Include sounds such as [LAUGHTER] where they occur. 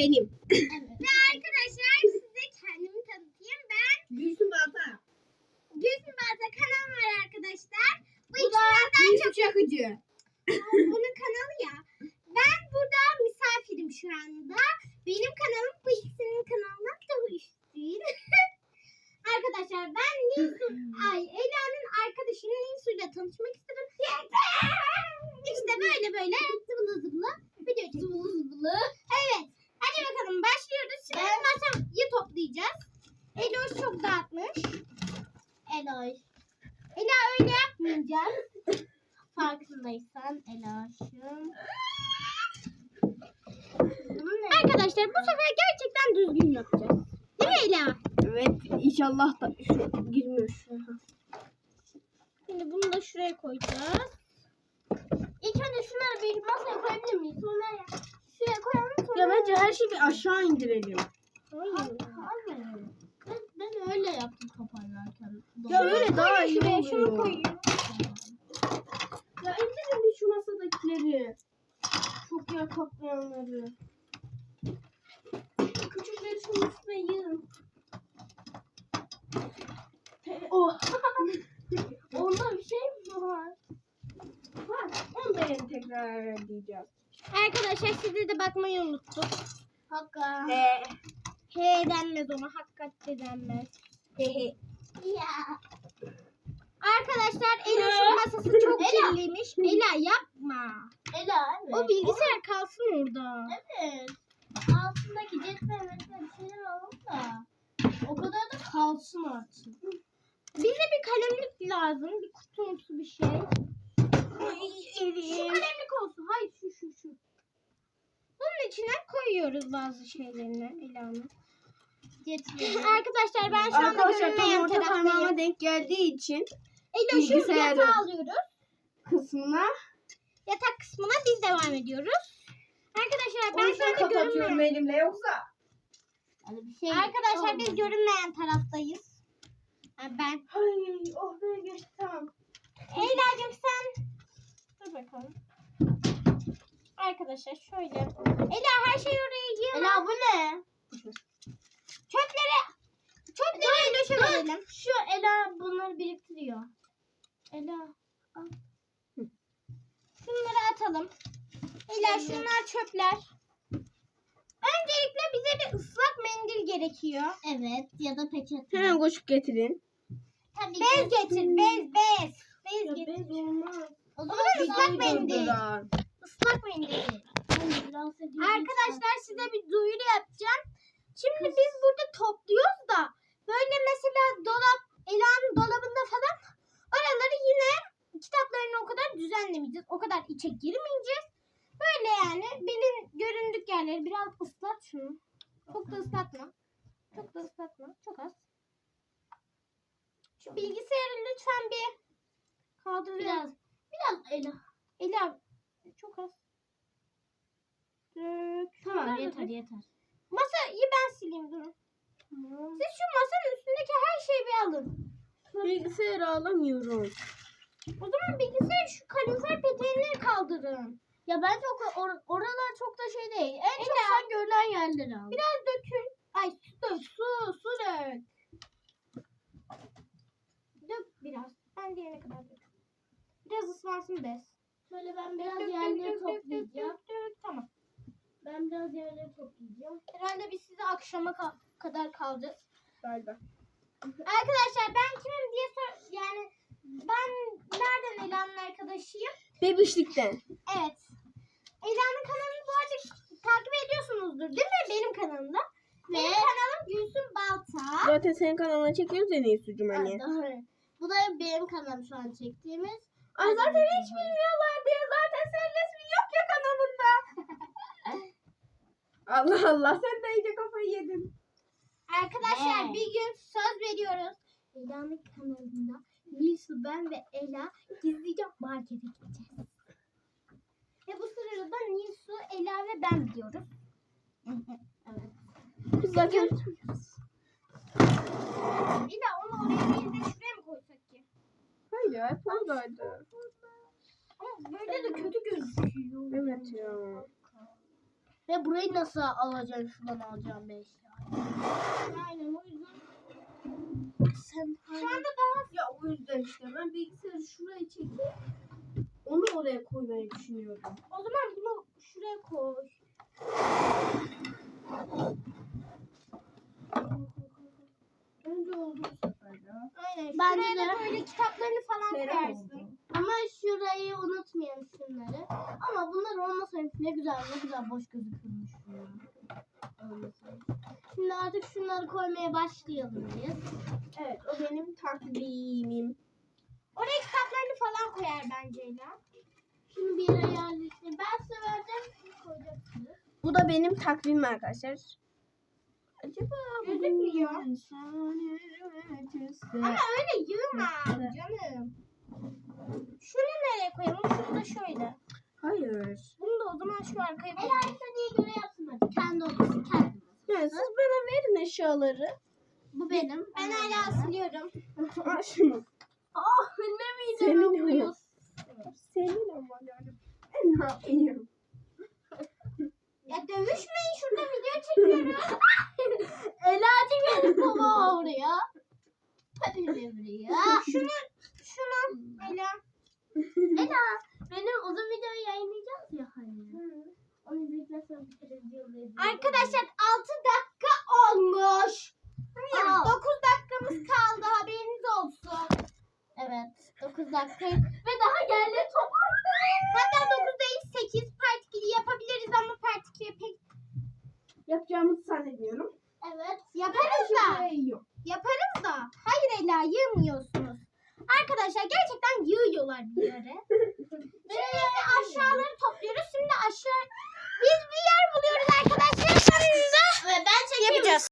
benim. Ve arkadaşlar size kendimi tanıtayım. Ben Gülsüm Balta. Gülsün Balta kanalım var arkadaşlar. Bu, Bu da ikisinden Gülsüm Çakıcı. bunun kanalı ya. Ben burada misafirim şu anda. Benim kanalım bu ikisinin kanalından daha üst değil. [LAUGHS] Arkadaşlar ben Nisu, ay Ela'nın arkadaşı Nisu'yla tanışmak istedim. [LAUGHS] İşte böyle böyle zıvılı zıvılı video Zıvılı zıvılı. Evet. Hadi bakalım başlıyoruz. Şimdi masayı toplayacağız. Dağıtmış. Eloş. Ela öyle yapmayacağız. Farkındaysan Eloş'um. Arkadaşlar bu sefer gerçekten düzgün yapacağız. Değil mi Ela? Evet inşallah da şu girmiyor şu. Şimdi bunu da şuraya koyacağız. İlk önce şunları bir masaya koyabilir miyiz? Sonra şuraya koyalım. Sonra... Ya bence her şeyi bir aşağı indirelim. Hayır. Hayır. Öyle yaptım toparlarken. Ya öyle daha iyi Şuraya şunu oluyor. koyuyorum. Ya indirin bir şu masadakileri. Çok yer kaplayanları. Küçükleri şunun üstüne yığın. Oh. Onda bir şey mi var? Var. Onu da yeni tekrar diyeceğiz. Arkadaşlar size de bakmayı unuttuk. Hakka. He. He denmez ona. Hakikaten denmez. [LAUGHS] Ya. Arkadaşlar Ela'nın masası çok kirliymiş. Ela yapma. Ela evet. O bilgisayar kalsın orada. Evet. Altındaki cetvel mesela bir şeyler alalım da. O kadar da kalsın artık. Bize bir kalemlik lazım. Bir kutumsu bir şey. Şu kalemlik olsun. Hayır şu şu şu. Bunun içine koyuyoruz bazı şeylerini Ela'nın. Arkadaşlar ben şu anda Arkadaşlar tam görünmeyen orta taraftayım. parmağıma denk geldiği için Ela şu bilgisayarı- yatağı alıyoruz. kısmına Yatak kısmına biz devam ediyoruz. Arkadaşlar ben şu anda görünmeyen... elimle yoksa. Yani bir şey Arkadaşlar biz görünmeyen taraftayız. Ha, Ben. Ay oh be geçti tamam. Eyla'cığım sen. Dur bakalım. Arkadaşlar şöyle. Ela her şey oraya yığma. Ela bu ne? Çöpleri Eloş'a verelim. Şu Ela bunları biriktiriyor. Ela. Şunları atalım. Ela şunlar çöpler. Öncelikle bize bir ıslak mendil gerekiyor. Evet ya da peçete. Hemen koşup getirin. Tabii Bez getir, bez, bez. Bez Ya getir. bez olmaz. O Ama zaman ıslak bir mendil. Durdular. Islak mendil. Arkadaşlar size bir duyuru yapacağım. Şimdi biz burada topluyoruz da böyle mesela dolap, Ela'nın dolabında falan oraları yine kitaplarını o kadar düzenlemeyeceğiz. O kadar içe girmeyeceğiz. Böyle yani bilin göründük yerleri biraz ıslat şunu. Çok da ıslatma. Çok da ıslatma. Çok az. Şu bilgisayarı lütfen bir kaldır Biraz. Biraz Ela. Ela çok az. Dök. Tamam Şunları da yeter dök. yeter. Masayı ben sileyim durun. Siz şu masanın üstündeki her şeyi bir alın. Bilgisayarı alamıyorum. O zaman bilgisayar şu kalorifer peteğini kaldırın. Ya bence o, or- oralar çok da şey değil. En çok sen görülen yerleri al. Biraz dökün. Ay su dök, su, su dök. Dök biraz. Ben diyene kadar dök. Biraz ıslansın bez. Şöyle ben biraz Dök, dök, yerleri dök, dök, toplayacağım. dök, dök. Tamam. Ben biraz yerleri toplayacağım. Herhalde biz size akşama ka- kadar kalacağız. Galiba. Arkadaşlar ben kimim diye sor yani ben nereden Ela'nın arkadaşıyım? Bebişlikten. Evet. Ela'nın kanalını bu arada takip ediyorsunuzdur değil mi? Benim kanalımda. Benim kanalım Gülsüm Balta. Zaten senin kanalına çekiyoruz en iyi sucum Ha, hani. doğru. Bu da benim kanalım şu an çektiğimiz. Ay zaten hiç bilmiyorlar diye zaten senin resmin yok ya kanalında. [LAUGHS] Allah Allah sen de iyice kafayı yedin. Arkadaşlar Ne? bir gün söz veriyoruz. Ela'nın kanalında Nilsu, ben ve Ela gizlice markete gideceğiz. Ve bu sırada da Nilsu, Ela ve ben gidiyoruz. [LAUGHS] evet. Biz zaten Ela onu oraya değil de şuraya mı koysak ki? Hayır hep oradaydı. Ama böyle de kötü gözüküyor. Evet ya. Ve burayı nasıl alacağım şuradan alacağım 5 Aynen o yüzden. Sen Şu anda daha Ya o yüzden işte ben bilgisayarı şuraya çekip onu oraya koymayı düşünüyorum. o zaman bunu şuraya koy. Önce oldu bu sefer ya. Aynen. Bence şuraya da de. böyle kitaplarını falan Sera koyarsın. oldu. Ama şurayı unutmayalım şunları. Ama bunlar olmasaydı ne güzel ne güzel boş gözükürmüş. Şimdi artık şunları koymaya başlayalım biz. Evet o benim takvimim. Oraya kitaplarını falan koyar bence Ela. Şimdi bir yere. Ben size vereceğim. Koyacaksınız. Bu da benim takvimim arkadaşlar. Acaba Gözükmüyor. Ama öyle yığma canım. Şunu nereye koyalım? Şunu da şöyle. Hayır. Bunu da o zaman şu arkaya koyalım. istediği göre yapsın hadi. Kendi odası kendi. Yani siz bana verin eşyaları. Bu benim. Ben hala siliyorum. [LAUGHS] Al şunu. Ah ne Senin midem o. ağrıyor. Senin ama yani. Yapayım? Ya dövüşmeyin şurada video çekiyoruz. [LAUGHS] Elacık benim baba oraya. Hadi buraya. [LAUGHS] şunu şunu Ela. Ela benim uzun videoyu yayınlayacağız ya hani. Onu izledikten televizyon Arkadaşlar 6 dakika olmuş. Aa. 9 dakikamız kaldı haberiniz olsun. Evet 9 dakika ve daha geldi hala yığmıyorsunuz? Arkadaşlar gerçekten yığıyorlar bunları. [LAUGHS] Şimdi aşağıları topluyoruz. Şimdi aşağı biz bir yer buluyoruz arkadaşlar. Ve ben çekeyim. Yapacağız.